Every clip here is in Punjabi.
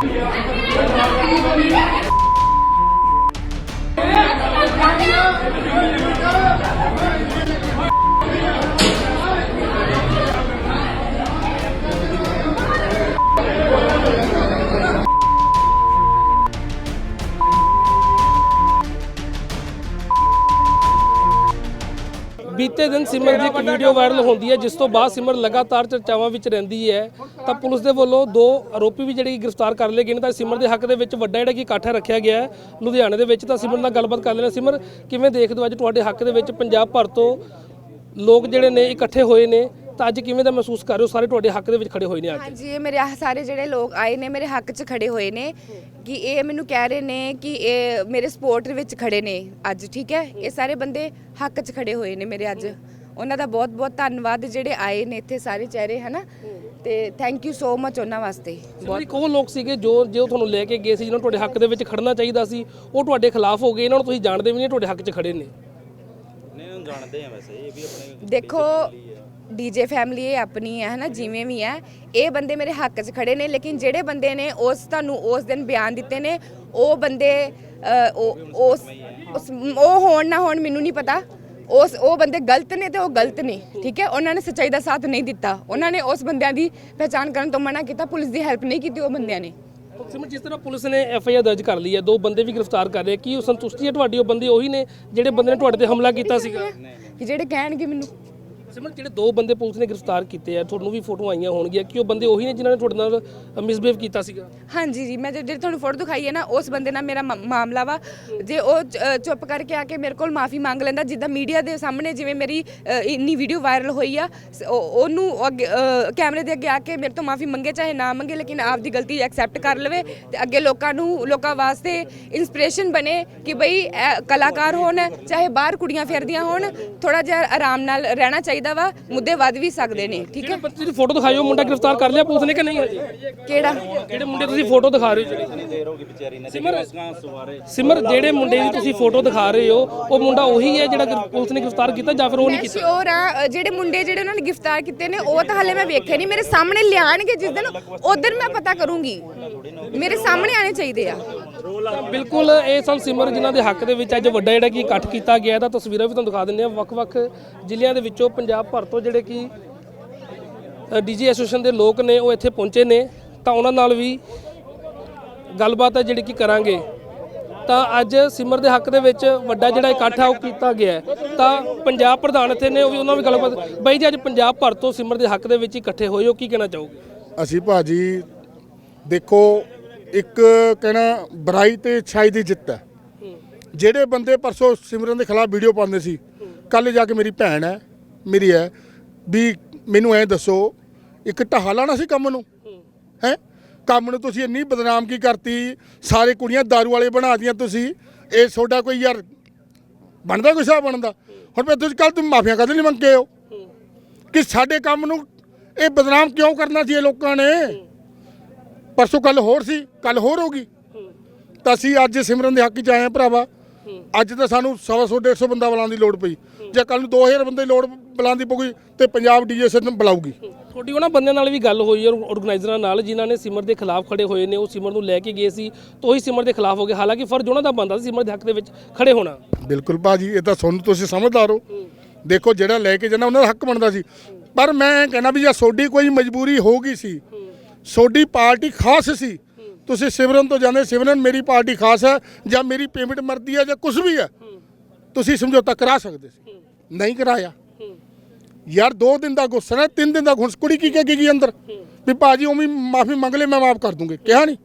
Thank you. ਬੀਤੇ ਦਿਨ ਸਿਮਰ ਦੀ ਇੱਕ ਵੀਡੀਓ ਵਾਇਰਲ ਹੁੰਦੀ ਹੈ, ਜਿਸ ਤੋਂ ਬਾਅਦ ਸਿਮਰ ਲਗਾਤਾਰ ਚਰਚਾਵਾਂ ਵਿੱਚ ਰਹਿੰਦੀ ਹੈ। ਤਾਂ ਪੁਲਿਸ ਦੇ ਵੱਲੋਂ ਦੋ ਆਰੋਪੀ ਵੀ ਜਿਹੜੇ ਗ੍ਰਿਫਤਾਰ ਕਰ ਲਏ ਗਏ ਨੇ, ਤਾਂ ਸਿਮਰ ਦੇ ਹੱਕ ਦੇ ਵਿੱਚ ਵੱਡਾ ਜਿਹੜਾ ਕਿ ਇਕੱਠ ਰੱਖਿਆ ਗਿਆ ਹੈ ਲੁਧਿਆਣੇ ਦੇ ਵਿੱਚ। ਤਾਂ ਸਿਮਰ ਨਾਲ ਗੱਲਬਾਤ ਕਰ ਲੈਣਾ ਸਿਮਰ, ਕਿਵੇਂ ਦੇਖਦੇ ਹੋ ਅੱਜ ਤੁਹਾਡੇ ਹੱਕ ਦੇ ਵਿੱਚ ਪੰਜਾਬ ਭਰ ਤੋਂ ਲੋਕ ਜਿਹੜੇ ਨੇ ਇਕੱਠੇ ਹੋਏ ਨੇ? ਤਾਂ ਅੱਜ ਕਿਵੇਂ ਦਾ ਮਹਿਸੂਸ ਕਰ ਰਹੇ ਹੋ? ਸਾਰੇ ਤੁਹਾਡੇ ਹੱਕ ਦੇ ਵਿੱਚ ਖੜੇ ਹੋਏ ਨੇ ਅੱਜ। ਹਾਂਜੀ ਇਹ ਮੇਰੇ ਆਹ ਸਾਰੇ ਜਿਹੜੇ ਲੋਕ ਆਏ ਨੇ ਮੇਰੇ ਹੱਕ 'ਚ ਖੜੇ ਹੋਏ ਨੇ ਕਿ ਇਹ ਮੈਨੂੰ ਕਹਿ ਰਹੇ ਨੇ ਕਿ ਇਹ ਮੇਰੇ ਸਪੋਰਟ ਵਿੱਚ ਖੜੇ ਨੇ ਅੱਜ ਠੀਕ ਹੈ? ਇਹ ਸਾਰੇ ਬੰਦੇ ਹੱਕ 'ਚ ਖੜੇ ਹੋਏ ਨੇ ਮੇਰੇ ਅੱਜ। ਉਹਨਾਂ ਦਾ ਬਹੁਤ ਬਹੁਤ ਧੰਨਵਾਦ ਜਿਹੜੇ ਆਏ ਨੇ ਇੱਥੇ ਸਾਰੇ ਚਿਹਰੇ ਹਨਾ? ਤੇ ਥੈਂਕ ਯੂ ਸੋ ਮਚ ਉਹਨਾਂ ਵਾਸਤੇ। ਬਹੁਤ ਕੋ ਲੋਕ ਸੀਗੇ ਜੋ ਜੋ ਤੁਹਾਨੂੰ ਲੈ ਕੇ ਗਏ ਸੀ ਜਿਹਨਾਂ ਨੂੰ ਤੁਹਾਡੇ ਹੱਕ ਦੇ ਵਿੱਚ ਖੜਨਾ ਚਾਹੀਦਾ ਸੀ ਉਹ ਤੁਹਾਡੇ ਖਿਲਾਫ ਹੋ ਗਏ ਇਹਨਾਂ ਨੂੰ ਤੁਸੀਂ ਜਾਣਦੇ ਵੀ ਨਹੀਂ ਤੁਹਾਡੇ ਹੱਕ 'ਚ ਖੜੇ ਨੇ? ਨਹੀਂ ਉਹਨੂੰ ਜਾਣਦੇ ਆ ਵੈਸੇ ਇਹ ਵੀ ਆਪਣੇ ਦੇਖੋ ਡੀਜੇ ਫੈਮਿਲੀ ਇਹ ਆਪਣੀ ਹੈ ਹਨਾ ਜਿਵੇਂ ਵੀ ਹੈ ਇਹ ਬੰਦੇ ਮੇਰੇ ਹੱਕ 'ਚ ਖੜੇ ਨੇ ਲੇਕਿਨ ਜਿਹੜੇ ਬੰਦੇ ਨੇ ਉਸ ਤੁਹਾਨੂੰ ਉਸ ਦਿਨ ਬਿਆਨ ਦਿੱਤੇ ਨੇ ਉਹ ਬੰਦੇ ਅ, ਉਹ ਉਸ ਉਸ- ਉਹ ਹੋਣ ਨਾ ਹੋਣ ਮੈਨੂੰ ਨਹੀਂ ਪਤਾ। ਉਸ ਉਹ ਬੰਦੇ ਗਲਤ ਨੇ ਤੇ ਉਹ ਗਲਤ ਨੇ ਠੀਕ ਹੈ? ਉਹਨਾਂ ਨੇ ਸੱਚਾਈ ਦਾ ਸਾਥ ਨਹੀਂ ਦਿੱਤਾ। ਉਹਨਾਂ ਨੇ ਉਸ ਬੰਦਿਆਂ ਦੀ ਪਹਿਚਾਣ ਕਰਨ ਤੋਂ ਮਨਾ ਕੀਤਾ ਪੁਲਿਸ ਦੀ ਹੈਲਪ ਨਹੀਂ ਕੀਤੀ ਉਹ ਬੰਦਿਆਂ ਨੇ। ਸਿਮਰ ਜਿਸ ਤਰ੍ਹਾਂ ਪੁਲਿਸ ਨੇ ਐਫ ਆਈ ਆਰ ਦਰਜ ਕਰ ਲਈ ਹੈ ਦੋ ਬੰਦੇ ਵੀ ਗ੍ਰਿਫਤਾਰ ਕਰ ਲਏ ਕੀ ਉਹ ਸੰਤੁਸ਼ਟੀ ਹੈ ਤੁਹਾਡੀ? ਉਹ ਬੰਦੇ ਉਹੀ ਨੇ ਜਿਹੜੇ ਬੰਦੇ ਨੇ ਤੁਹਾਡੇ ਤੇ ਹਮਲਾ ਕੀਤਾ ਸੀਗਾ? ਕਿ ਜਿਹੜੇ ਕਹਿਣਗੇ ਮੈਨੂੰ? ਸਿਮਰ ਜਿਹੜੇ ਦੋ ਬੰਦੇ ਪੁਲਿਸ ਨੇ ਗ੍ਰਿਫਤਾਰ ਕੀਤੇ ਆ ਤੁਹਾਨੂੰ ਵੀ ਫੋਟੋ ਆਈਆਂ ਹੋਣਗੀਆਂ ਕਿ ਉਹ ਬੰਦੇ ਉਹੀ ਨੇ ਜਿਨ੍ਹਾਂ ਨੇ ਤੁਹਾਡੇ ਨਾਲ ਮਿਸਬਿਹੇਵ ਕੀਤਾ ਸੀਗਾ? ਹਾਂਜੀ ਜੀ ਮੈਂ ਜਿਹੜੀ ਤੁਹਾਨੂੰ ਫੋਟੋ ਦਿਖਾਈ ਹੈ ਨਾ ਉਸ ਬੰਦੇ ਨਾਲ ਮੇਰਾ ਮਾਮਲਾ ਵਾ। ਜੇ ਉਹ ਚੁੱਪ ਕਰਕੇ ਆ ਕੇ ਮੇਰੇ ਕੋਲ ਮਾਫੀ ਮੰਗ ਲੈਂਦਾ ਜਿੱਦਾਂ ਮੀਡੀਆ ਦੇ ਸਾਹਮਣੇ ਜਿਵੇਂ ਮੇਰੀ ਇੰਨੀ ਵੀਡੀਓ ਵਾਇਰਲ ਹੋਈ ਆ ਉਹਨੂੰ ਅੱਗੇ, ਕੈਮਰੇ ਦੇ ਅੱਗੇ ਆ ਕੇ ਮੇਰੇ ਤੋਂ ਮਾਫੀ ਮੰਗੇ ਚਾਹੇ ਨਾ ਮੰਗੇ ਲੇਕਿਨ ਆਪ ਦੀ ਗਲਤੀ ਐਕਸੈਪਟ ਕਰ ਲਵੇ ਤੇ ਅੱਗੇ ਲੋਕਾਂ ਨੂੰ ਲੋਕਾਂ ਵਾਸਤੇ ਇਨਸਪੀਰੇਸ਼ਨ ਬਣੇ ਕਿ ਬਈ ਇਹ ਕਲਾਕਾਰ ਹੋਣ ਚਾਹੇ ਬਾਹਰ ਕੁੜੀਆਂ ਫਿਰਦੀਆਂ ਹੋਣ ਥੋੜਾ ਜਿਹਾ ਆਰਾਮ ਨਾਲ ਰਹਿਣਾ ਚਾਹੀਦਾ। ਵਾ ਮੁੱਦੇ ਵੱਧ ਵੀ ਸਕਦੇ ਨੇ ਠੀਕ ਜਿਹੜੇ ਹੈ ਦੀ ਫੋਟੋ ਦਿਖਾਇਓ ਮੁੰਡਾ ਗ੍ਰਿਫਤਾਰ ਕਰ ਲਿਆ ਪੁਲਿਸ ਨੇ ਕਿ ਨਹੀਂ ਕਿਹੜਾ? ਜਿਹੜੇ ਮੁੰਡੇ ਤੁਸੀਂ ਫੋਟੋ ਦਿਖਾ ਰਹੇ ਹੋ ਜਿਹੜੇ ਕਿੰਨੀ ਦੇਰ ਹੋ ਗਈ ਵਿਚਾਰੀ ਨੇ ਦੇਖੋ ਇਸ ਗਾਂ ਸਵਾਰੇ। ਸਿਮਰ ਜਿਹੜੇ ਮੁੰਡੇ ਦੀ ਤੁਸੀਂ ਫੋਟੋ ਦਿਖਾ ਰਹੇ ਹੋ ਉਹ ਮੁੰਡਾ ਉਹੀ ਹੈ ਜਿਹੜਾ ਪੁਲਿਸ ਨੇ ਗ੍ਰਿਫਤਾਰ ਕੀਤਾ ਜਾਂ ਫਿਰ ਉਹ ਨਹੀਂ ਮੈਂ ਕੀਤਾ? ਸ਼ੋਰ ਆ ਜਿਹੜੇ ਮੁੰਡੇ ਜਿਹੜੇ ਉਹਨਾਂ ਨੇ ਗ੍ਰਿਫਤਾਰ ਕੀਤੇ ਨੇ ਉਹ ਤਾਂ ਹਲੇ ਮੈਂ ਵੇਖੇ ਨਹੀਂ ਮੇਰੇ ਸਾਹਮਣੇ ਲਿਆਣਗੇ ਜਿਸ ਦਿਨ ਉਦੋਂ ਮੈਂ ਪਤਾ ਕਰੂੰਗੀ। ਮੇਰੇ ਸਾਹਮਣੇ ਆਣੇ ਚਾਹੀਦੇ ਆ। ਬਿਲਕੁਲ ਇਹ ਸਨ ਸਿਮਰ ਜਿਨ੍ਹਾਂ ਦੇ ਹੱਕ ਦੇ ਵਿੱਚ ਅੱਜ ਵੱਡਾ ਜਿਹੜਾ ਕੀ ਇਕੱਠ ਕੀਤਾ ਗਿਆ ਤਾਂ ਤਸਵੀਰਾਂ ਵੀ ਤੁਹਾਨੂੰ ਦਿਖਾ ਦਿੰਦੇ ਆ ਵੱਖ-ਵੱਖ ਜ਼ਿਲ੍ਹਿਆਂ ਦੇ ਵਿੱਚੋਂ ਪੰਜਾਬ ਭਰ ਤੋਂ ਜਿਹੜੇ ਕਿ ਡੀਜੀ ਐਸੋਸੀਏਸ਼ਨ ਦੇ ਲੋਕ ਨੇ ਉਹ ਇੱਥੇ ਪਹੁੰਚੇ ਨੇ ਤਾਂ ਉਹਨਾਂ ਨਾਲ ਵੀ ਗੱਲਬਾਤ ਹੈ ਜਿਹੜੀ ਕਿ ਕਰਾਂਗੇ। ਤਾਂ ਅੱਜ ਸਿਮਰ ਦੇ ਹੱਕ ਦੇ ਵਿੱਚ ਵੱਡਾ ਜਿਹੜਾ ਇਕੱਠ ਆ ਉਹ ਕੀਤਾ ਗਿਆ। ਤਾਂ ਪੰਜਾਬ ਪ੍ਰਧਾਨ ਇੱਥੇ ਨੇ ਉਹ ਵੀ ਉਹਨਾਂ ਵੀ ਗੱਲਬਾਤ ਬਾਈ ਜੀ ਅੱਜ ਪੰਜਾਬ ਭਰ ਤੋਂ ਸਿਮਰ ਦੇ ਹੱਕ ਦੇ ਵਿੱਚ ਇਕੱਠੇ ਹੋਏ ਹੋ ਕੀ ਕਹਿਣਾ ਚਾਹੋਗੇ? ਅਸੀਂ ਭਾਜੀ ਦੇਖੋ ਇੱਕ ਕਹਿਣਾ ਬੁਰਾਈ ਤੇ ਛਾਈ ਦੀ ਜਿੱਤ ਹੈ। ਜਿਹੜੇ ਬੰਦੇ ਪਰਸੋਂ ਸਿਮਰਨ ਦੇ ਖਿਲਾਫ ਵੀਡੀਓ ਪਾਉਂਦੇ ਸੀ ਕੱਲ ਜਾ ਕੇ ਮੇਰੀ ਭੈਣ ਹੈ ਮੇਰੀ ਹੈ ਵੀ ਮੈਨੂੰ ਐਂ ਦੱਸੋ, ਇੱਕ ਢਾਹ ਲਾਣਾ ਸੀ ਕੰਮ ਨੂੰ? ਹੈ? ਕੰਮ ਨੂੰ ਤੁਸੀਂ ਇੰਨੀ ਬਦਨਾਮ ਕੀ ਕਰਤੀ, ਸਾਰੇ ਕੁੜੀਆਂ दारू ਵਾਲੇ ਬਣਾ ਦੀਆਂ ਤੁਸੀਂ, ਇਹ ਤੁਹਾਡਾ ਕੋਈ ਯਾਰ ਬਣਦਾ ਕੋਈ ਹਿਸਾਬ ਬਣਦਾ? ਹੁਣ ਫਿਰ ਤੁਸੀਂ ਕੱਲ ਤੁਸੀਂ ਮਾਫੀਆਂ ਕਦੇ ਨਹੀਂ ਮੰਗੇ ਹੋ? ਕਿ ਸਾਡੇ ਕੰਮ ਨੂੰ ਇਹ ਬਦਨਾਮ ਕਿਉਂ ਕਰਨਾ ਸੀ ਇਹ ਲੋਕਾਂ ਨੇ? ਪਰਸੋਂ ਕੱਲ ਹੋਰ ਸੀ ਕੱਲ ਹੋਰ ਹੋਗੀ ਤਾਂ ਅਸੀਂ ਅੱਜ ਸਿਮਰਨ ਦੇ ਹੱਕ 'ਚ ਆਏ ਆ ਭਰਾਵਾ। ਅੱਜ ਤਾਂ ਸਾਨੂੰ 100 150 ਬੰਦਾ ਬੁਲਾਉਣ ਦੀ ਲੋੜ ਪਈ। ਜੇ ਕੱਲ ਨੂੰ 2000 ਬੰਦੇ ਦੀ ਲੋੜ ਬੁਲਾਉਣ ਦੀ ਪਊਗੀ ਤੇ ਪੰਜਾਬ ਡੀਜੇ ਨੂੰ ਬੁਲਾਊਗੀ। ਤੁਹਾਡੀ ਉਹਨਾਂ ਬੰਦਿਆਂ ਨਾਲ ਵੀ ਗੱਲ ਹੋਈ ਹੈ ਆਰਗੇਨਾਈਜ਼ਰਾਂ ਨਾਲ ਜਿਨ੍ਹਾਂ ਨੇ ਸਿਮਰ ਦੇ ਖਿਲਾਫ ਖੜੇ ਹੋਏ ਨੇ ਉਹ ਸਿਮਰ ਨੂੰ ਲੈ ਕੇ ਗਏ ਸੀ ਤਾਂ ਉਹੀ ਸਿਮਰ ਦੇ ਖਿਲਾਫ ਹੋ ਗਏ। ਹਾਲਾਂਕਿ ਫਰਜ਼ ਉਹਨਾਂ ਦਾ ਬੰਦਾ ਸੀ ਸਿਮਰ ਦੇ ਹੱਕ ਦੇ ਵਿੱਚ ਖੜੇ ਹੋਣਾ। ਬਿਲਕੁਲ ਭਾਜੀ ਇਹ ਤਾਂ ਸੁਣ ਤੁਸੀਂ ਸਮਝਦਾਰ ਹੋ। ਦੇਖੋ ਜਿਹੜਾ ਲੈ ਕੇ ਜਾਣਾ ਉਹਨਾਂ ਦਾ ਹੱਕ ਬਣਦਾ ਸੀ। ਪਰ ਮੈਂ ਕਹਿੰਦਾ ਵੀ ਜੇ ਸੋਡੀ ਕੋਈ ਮਜਬੂਰੀ ਹੋ ਗਈ ਸੀ ਸੋਡੀ ਪਾਰਟੀ ਖਾਸ ਸੀ ਤੁਸੀਂ ਸਿਮਰਨ ਤੋਂ ਜਾਂਦੇ ਸਿਮਰਨ ਮੇਰੀ ਪਾਰਟੀ ਖਾਸ ਹੈ ਜਾਂ ਮੇਰੀ ਪੇਮੈਂਟ ਮਰਦੀ ਹੈ ਜਾਂ ਕੁਝ ਵੀ ਹੈ ਤੁਸੀਂ ਸਮਝੌਤਾ ਕਰਾ ਸਕਦੇ ਸੀ। ਨਹੀਂ ਕਰਾਇਆ। ਯਾਰ 2 ਦਿਨ ਦਾ ਗੁੱਸਾ ਨਾ 3 ਦਿਨ ਦਾ ਗੁੱਸਾ। ਕੁੜੀ ਕੀ ਕਹਿ ਗਈ ਅੰਦਰ? ਵੀ ਭਾਜੀ ਉਵੇਂ ਮਾਫੀ ਮੰਗ ਲੈ ਮੈਂ ਮਾਫ ਕਰ ਦੂੰਗੀ। ਕਿਹਾ ਨਹੀਂ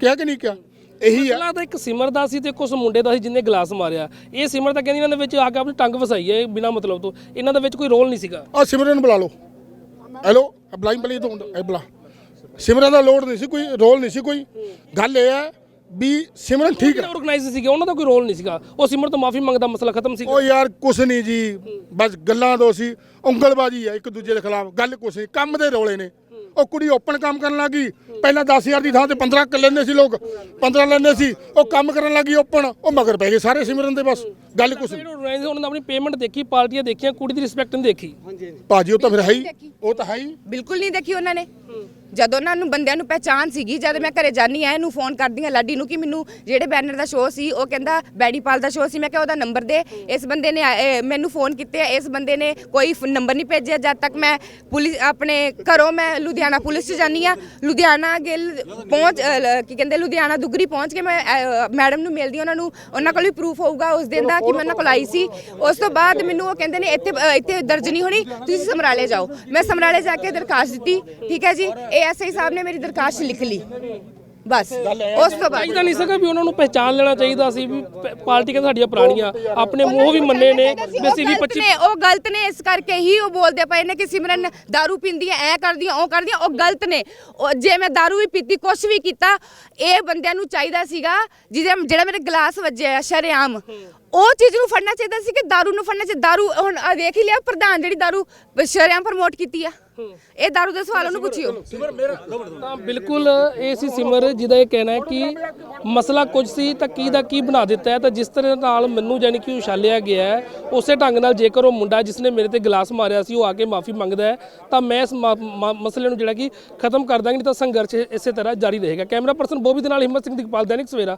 ਕਿਹਾ ਕਿ ਨਹੀਂ ਕਿਹਾ? ਇਹੀ ਮਸਲਾ ਤਾਂ ਇੱਕ ਸਿਮਰ ਦਾ ਸੀ ਤੇ ਉਸ ਮੁੰਡੇ ਦਾ ਸੀ ਜਿਹਨੇ ਗਲਾਸ ਮਾਰਿਆ। ਇਹ ਸਿਮਰ ਤਾਂ ਕਹਿੰਦੀ ਇਹਨਾਂ ਦੇ ਵਿੱਚ ਆ ਕੇ ਆਪਣੀ ਟੰਗ ਫਸਾਈ ਹੈ ਬਿਨਾ ਮਤਲਬ ਤੋਂ। ਇਹਨਾਂ ਦੇ ਵਿੱਚ ਕੋਈ ਰੋਲ ਨਹੀਂ ਸੀਗਾ। ਆ ਸਿਮਰਨ ਨੂੰ ਬੁਲਾ ਲਓ। ਹੈਲੋ ਬਲਾਈ ਬਲੀ ਤੋਂ। ਇਹ ਬੁਲਾ। ਸਿਮਰਨ ਦਾ ਲੋਡ ਨਹੀਂ ਸੀ ਕੋਈ ਰੋਲ ਨਹੀਂ ਸੀ ਕੋਈ। ਗੱਲ ਇਹ ਹੈ ਵੀ ਸਿਮਰਨ ਠੀਕ ਹੈ ਆਰਗੇਨਾਈਜ਼ਰ ਸੀਗੇ? ਉਹਨਾਂ ਦਾ ਕੋਈ ਰੋਲ ਨਹੀਂ ਸੀਗਾ। ਉਹ ਸਿਮਰ ਤੋਂ ਮਾਫੀ ਮੰਗਦਾ ਮਸਲਾ ਖਤਮ ਸੀ ਉਹ ਯਾਰ ਕੁਛ ਨਹੀਂ ਜੀ। ਬਸ ਗੱਲਾਂ ਦੋ ਸੀ। ਉਂਗਲਬਾਜੀ ਹੈ ਇੱਕ ਦੂਜੇ ਦੇ ਖਿਲਾਫ। ਗੱਲ ਕੁਛ ਨਹੀਂ। ਕੰਮ ਦੇ ਰੋਲੇ ਨੇ। ਉਹ ਕੁੜੀ ਓਪਨ ਕੰਮ ਕਰਨ ਲੱਗੀ ਪਹਿਲਾਂ 10000 ਦੀ ਥਾਂ ਤੇ 15 ਕ ਲੈਂਦੇ ਸੀ ਲੋਕ 15 ਲੈਂਦੇ ਸੀ ਉਹ ਕੰਮ ਕਰਨ ਲੱਗੀ ਓਪਨ ਉਹ ਮਗਰ ਪੈ ਗਏ ਸਾਰੇ ਸਿਮਰਨ ਦੇ ਬਸ ਗੱਲ ਕੁਛ ਨਹੀਂ ਉਹਨਾਂ ਨੇ ਆਪਣੀ ਪੇਮੈਂਟ ਦੇਖੀ ਪਾਰਟੀਆਂ ਦੇਖੀਆਂ ਕੁੜੀ ਦੀ ਰਿਸਪੈਕਟ ਨਹੀਂ ਦੇਖੀ। ਭਾਜੀ ਉਹ ਤਾਂ ਫਿਰ ਹੈ ਹੀ ਉਹ ਤਾਂ ਹੈ ਹੀ। ਬਿਲਕੁਲ ਨਹੀਂ ਦੇਖੀ ਉਹਨਾਂ ਨੇ। ਜਦੋਂ ਉਹਨਾਂ ਨੂੰ ਬੰਦਿਆਂ ਨੂੰ ਪਹਿਚਾਨ ਸੀਗੀ ਜਦ ਮੈਂ ਘਰੇ ਜਾਨੀ ਆ ਇਹਨੂੰ ਫੋਨ ਕਰਦੀ ਆ ਲਾਡੀ ਨੂੰ ਕਿ ਮੈਨੂੰ ਜਿਹੜੇ ਬੈਨਰ ਦਾ ਸ਼ੋਅ ਸੀ ਉਹ ਕਹਿੰਦਾ ਬੈਡੀਪਾਲ ਦਾ ਸ਼ੋਅ ਸੀ ਮੈਂ ਕਿਹਾ ਉਹਦਾ ਨੰਬਰ ਦੇ। ਇਸ ਬੰਦੇ ਨੇ ਇਹ ਮੈਨੂੰ ਫੋਨ ਕੀਤੇ ਆ ਇਸ ਬੰਦੇ ਨੇ ਕੋਈ ਨੰਬਰ ਨਹੀਂ ਭੇਜਿਆ ਜਦ ਤੱਕ ਮੈਂ ਪੁਲਿਸ ਆਪਣੇ ਘਰੋਂ ਮੈਂ ਲੁਧਿਆਣਾ ਪੁਲਿਸ 'ਚ ਜਾਨੀ ਆ ਲੁਧਿਆਣਾ ਗਿੱਲ ਪਹੁੰਚ ਅ, ਲ- ਕੀ ਕਹਿੰਦੇ ਲੁਧਿਆਣਾ ਦੁਗਰੀ ਪਹੁੰਚ ਕੇ ਮੈਂ ਅ, ਮੈਡਮ ਨੂੰ ਮਿਲਦੀ ਉਹਨਾਂ ਨੂੰ ਉਹਨਾਂ ਕੋਲ ਵੀ ਪ੍ਰੂਫ ਹੋਊਗਾ ਉਸ ਦਿਨ ਦਾ ਕਿ ਮੈਂ ਉਹਨਾਂ ਕੋਲ ਆਈ ਸੀ। ਉਸ ਤੋਂ ਬਾਅਦ ਮੈਨੂੰ ਉਹ ਕਹਿੰਦੇ ਨੇ ਇੱਥੇ ਅ, ਇੱਥੇ ਦਰਜ ਨਹੀਂ ਹੋਣੀ ਤੁਸੀਂ ਸਮਰਾਲੇ ਜਾਓ। ਮੈਂ ਸਮਰਾਲੇ ਜਾ ਕੇ ਦਰਖਾਸਤ ਦਿੱਤੀ ਠੀਕ ਹੈ ਜੀ? ਏਐਸਆਈ ਸਾਹਿਬ ਨੇ ਮੇਰੀ ਦਰਖਾਸਤ ਲਿਖ ਲਈ। ਬਸ ਉਸ ਤੋਂ ਬਾਅਦ ਚਾਹੀਦਾ ਨਹੀਂ ਸਕਾ ਵੀ ਉਹਨਾਂ ਨੂੰ ਪਹਿਚਾਨ ਲੈਣਾ ਚਾਹੀਦਾ ਸੀ ਵੀ ਪ- ਪਾਰਟੀਆਂ ਸਾਡੀਆਂ ਪੁਰਾਣੀਆਂ ਆਪਣੇ ਮੂੰਹ ਵੀ ਮੰਨੇ ਨੇ ਵੀ ਅਸੀਂ ਵੀ ਉਹ ਗਲਤ 25 ਨੇ ਉਹ ਗਲਤ ਨੇ ਇਸ ਕਰਕੇ ਹੀ ਉਹ ਬੋਲਦੇ ਪਏ ਨੇ ਕਿ ਸਿਮਰਨ दारू ਪੀਂਦੀ ਐ ਐ ਕਰਦੀ ਐ ਉਹ ਕਰਦੀ ਐ ਉਹ ਗਲਤ ਨੇ ਉਹ ਜੇ ਮੈਂ दारू ਵੀ ਪੀਤੀ ਕੁਛ ਵੀ ਕੀਤਾ ਇਹ ਬੰਦਿਆਂ ਨੂੰ ਚਾਹੀਦਾ ਸੀਗਾ ਜਿਹਦੇ ਜਿਹੜਾ ਮੇਰੇ ਗਲਾਸ ਵੱਜਿਆ ਸ਼ਰੇਆਮ ਉਹ ਚੀਜ਼ ਨੂੰ ਫੜਨਾ ਚਾਹੀਦਾ ਸੀ ਕਿ दारू ਨੂੰ ਫੜਨਾ ਚਾਹੀਦਾ दारू ਹੁਣ ਆਹ ਦੇਖ ਹੀ ਲਿਆ ਪ੍ਰਧਾਨ ਜਿਹੜੀ दारू ਸ਼ਰੇਆਮ ਪ੍ਰਮੋਟ ਕੀਤੀ ਆ ਇਹ दारू ਦੇ ਸਵਾਲ ਉਹਨੂੰ ਪੁੱਛਿਓ ਤਾਂ ਬਿਲਕੁਲ ਇਹ ਸੀ ਸਿਮਰ ਜਿਹਦਾ ਇਹ ਕਹਿਣਾ ਹੈ ਕਿ ਮਸਲਾ ਕੁਝ ਸੀ ਤਾਂ ਕੀ ਦਾ ਕੀ ਬਣਾ ਦਿੱਤਾ ਹੈ ਤਾਂ ਜਿਸ ਤਰ੍ਹਾਂ ਨਾਲ ਮੈਨੂੰ ਜਾਨੀ ਕਿ ਉਛਾਲਿਆ ਗਿਆ ਹੈ ਉਸੇ ਢੰਗ ਨਾਲ ਜੇਕਰ ਉਹ ਮੁੰਡਾ ਜਿਸਨੇ ਮੇਰੇ ਤੇ ਗਲਾਸ ਮਾਰਿਆ ਸੀ ਉਹ ਆ ਕੇ ਮਾਫੀ ਮੰਗਦਾ ਹੈ ਤਾਂ ਮੈਂ ਇਸ ਮਾ- ਮਾ- ਮਸਲੇ ਨੂੰ ਜਿਹੜਾ ਕਿ ਖਤਮ ਕਰ ਦਾਂਗੇ ਨਹੀਂ ਤਾਂ ਸੰਘਰਸ਼ ਇਸੇ ਤਰ੍ਹਾਂ ਜਾਰੀ ਰਹੇਗਾ ਕੈਮਰਾ ਪਰਸਨ ਬੋਬੀ ਦੇ ਨਾਲ ਹਿੰਮਤ ਸਿੰਘ ਦੀਪਾਲ ਦੈਨਿਕ ਸਵੇਰਾ